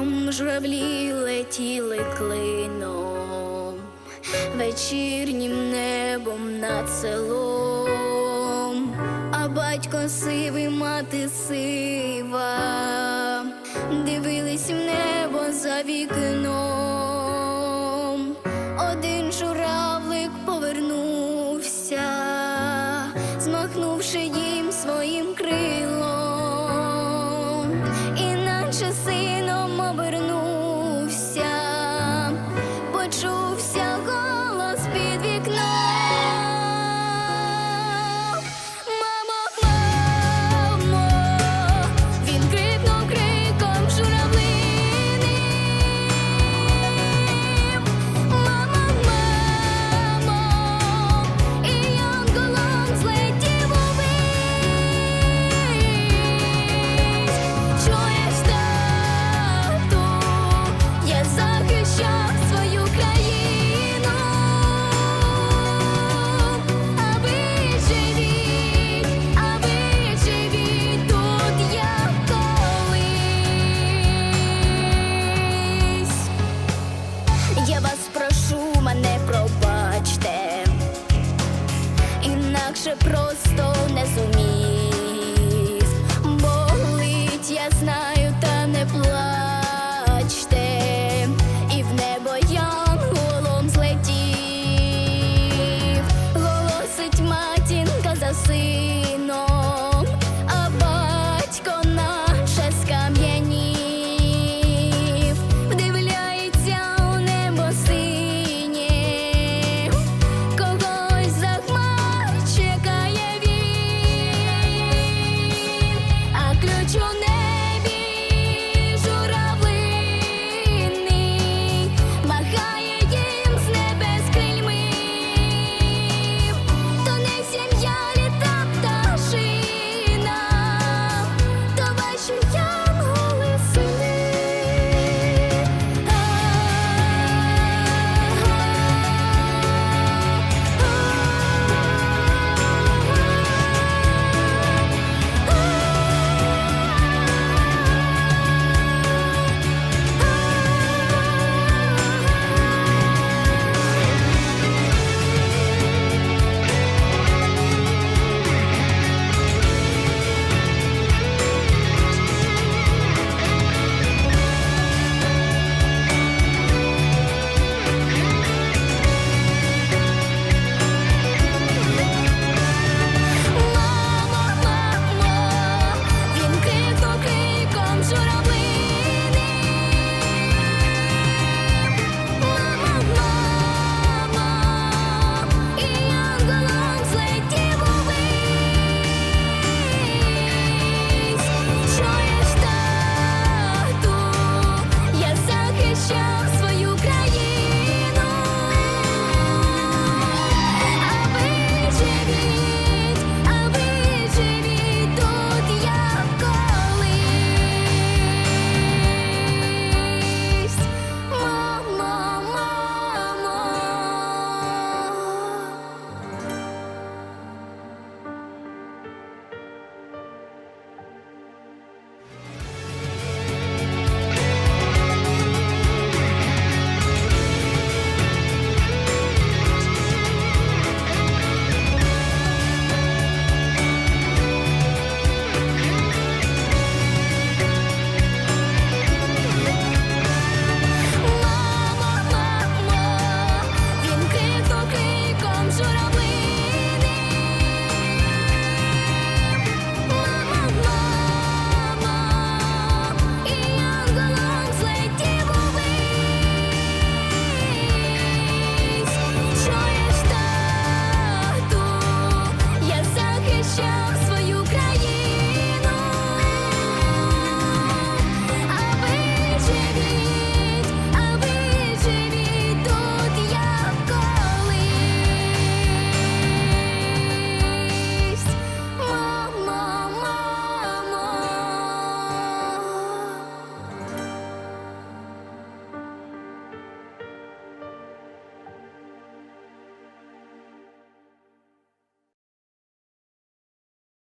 там журавлі летіли клином, вечірнім небом над селом, а батько сивий, мати сива, дивились в небо за вікном. просто.